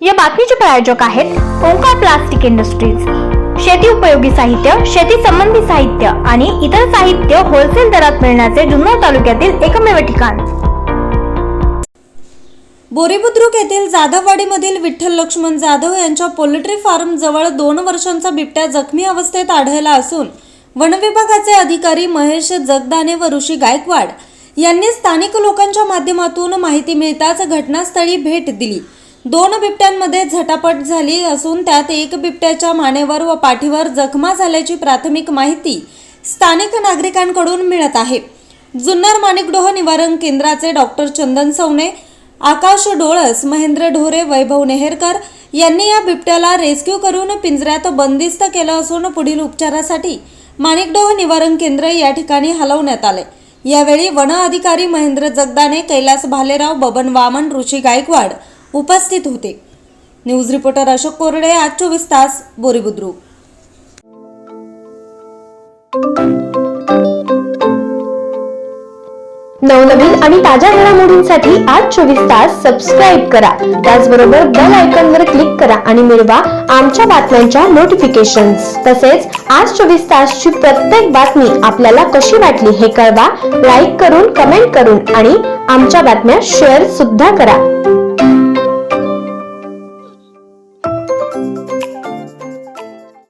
या बातमीचे प्रायोजक आहेत ओंकार प्लास्टिक इंडस्ट्रीज. शेती उपयोगी साहित्य शेती संबंधी साहित्य आणि इतर साहित्य होलसेल दरात मिळण्याचे जुन्नर तालुक्यातील एकमेव ठिकाण. बोरीबुद्रुक येथील जाधववाडीमधील विठ्ठल लक्ष्मण जाधव यांच्या पोल्ट्री फार्म जवळ दोन वर्षांचा बिबट्या जखमी अवस्थेत आढळला असून वनविभागाचे अधिकारी महेश जगदाने व ऋषी गायकवाड यांनी स्थानिक लोकांच्या माध्यमातून माहिती मिळताच घटनास्थळी भेट दिली. दोन बिबट्यांमध्ये झटापट झाली असून त्यात एक बिबट्याच्या मानेवर व पाठीवर जखमा झाल्याची प्राथमिक माहिती स्थानिक नागरिकांकडून मिळत आहे. जुन्नर माणिकडोह निवारण केंद्राचे डॉक्टर चंदन सवने आकाश डोळस महेंद्र ढोरे वैभव नेहरकर यांनी या बिबट्याला रेस्क्यू करून पिंजऱ्यात बंदिस्त केलं असून पुढील उपचारासाठी माणिकडोह निवारण केंद्र या ठिकाणी हलवण्यात आले. यावेळी वन अधिकारी महेंद्र जगदाने कैलास भालेराव बबन वामन ऋषी गायकवाड उपस्थित होते. न्यूज रिपोर्टर अशोक कोरडे आज चोवीस तास बोरीबुद्रुक. नवनवीन आणि ताज्या घडामोडींसाठी आज चोवीस तास सबस्क्राईब करा. त्याचबरोबर बेल आयकॉन वर क्लिक करा आणि मिळवा आमच्या बातम्यांच्या नोटिफिकेशन्स तसेच आज चोवीस तासची प्रत्येक बातमी आपल्याला कशी वाटली हे कळवा. लाईक करून कमेंट करून आणि आमच्या बातम्या शेअर सुद्धा करा.